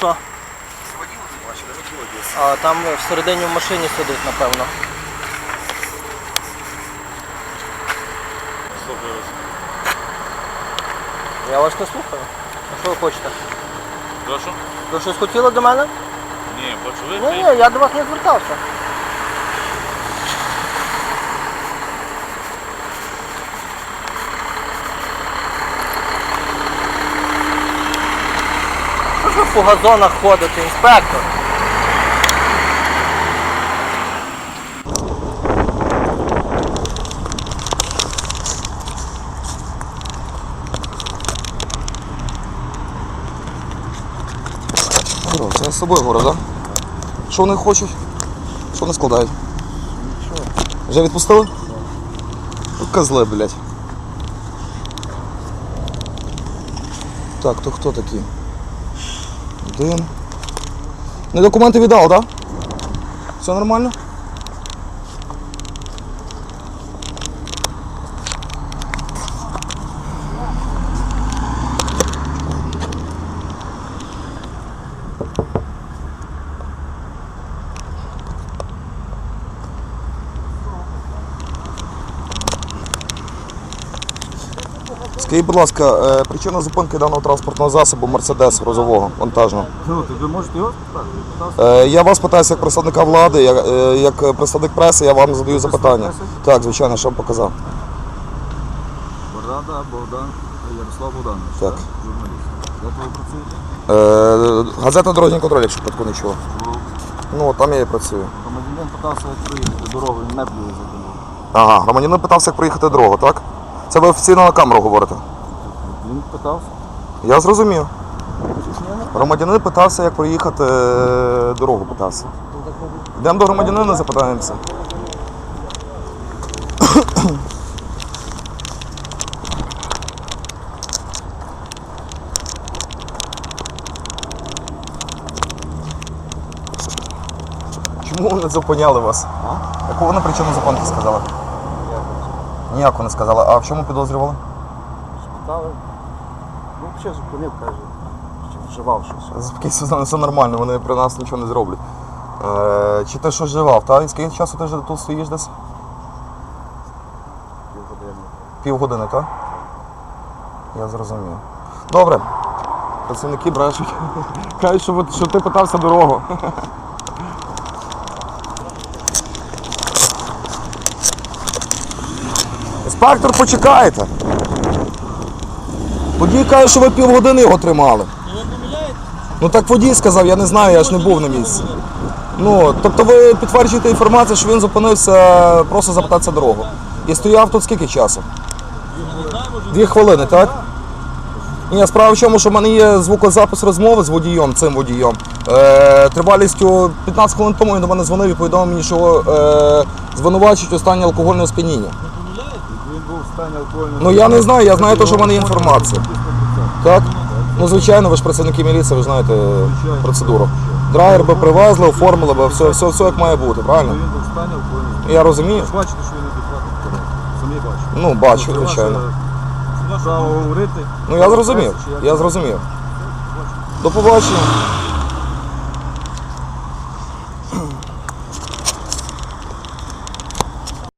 що? А там всередині в машині сидить, напевно. Я вас не слухаю. А що ви хочете? Прошу? Ви щось хотіли до мене? Ні, бачу ви. Ні, ні, я до вас не звертався. По газонах ходите, інспектор? О, Це з собою город, так? Що вони хочуть? Що вони складають? Нічого. Вже відпустили? Ну, Козли, блядь. Так, то хто такі? Один. Не документи віддав, так? Все нормально? Скажіть, будь ласка, е, причина зупинки даного транспортного засобу Мерседес грузового, вантажного. Ну, ви можете його спитати? Е, Я вас питаюся як представника влади, як, е, як представник преси, я вам задаю запитання. преси? Так, звичайно, що вам показав. Борада Богдан Ярослав Богданович. Так. Журналіст. Де ви працюєте? Е, Газета Дорожній контроль, якщо випадку не чув. Ну, там я і працюю. Громадянин питався, як проїхати дорогу, він не плює за дорогу. Ага, громадянин питався, як проїхати дорогу, так? Це ви офіційно на камеру говорите. Він питався. Я зрозумів. Громадянин питався, як проїхати е, дорогу питався. Йдемо до громадянина, запитаємося. Чому вони зупиняли вас? Яку вони причину зупинки сказали? Ніяку не сказали. А в чому підозрювали? Питали. Ну, ще зупинив, каже, що вживав щось. Спокійно, все, все нормально, вони при нас нічого не зроблять. Е, чи ти щось живав, так? І скільки часу ти вже тут стоїш десь? Півгодини. Півгодини, так? Я зрозумів. Добре. Працівники брешуть. Кажуть, що, що ти питався дорогу. Інспектор, почекайте. Водій каже, що ви півгодини його тримали. Ну так водій сказав, я не знаю, я ж не був на місці. Ну, тобто ви підтверджуєте інформацію, що він зупинився просто запитатися дорогу. І стояв тут скільки часу? Дві хвилини, так? Ні, справа в чому, що в мене є звукозапис розмови з водієм, цим водієм. Е, тривалістю 15 хвилин тому він до мене дзвонив і повідомив мені, що е, звинувачують у стані алкогольного сп'яніння. Стані алкогольного. Ну я не знаю, я знаю те, що в мене є інформація. Так? Ну звичайно, ви ж працівники міліції, ви ж знаєте процедуру. Драйвер би привезли, оформили би, все, все, все як має бути, правильно? Він був в стані алкогольного. Я розумію. Ви бачите, що він адекватний. Самі бачите. Ну, бачу, звичайно. Право говорити. Ну я зрозумів, я зрозумів. До побачення.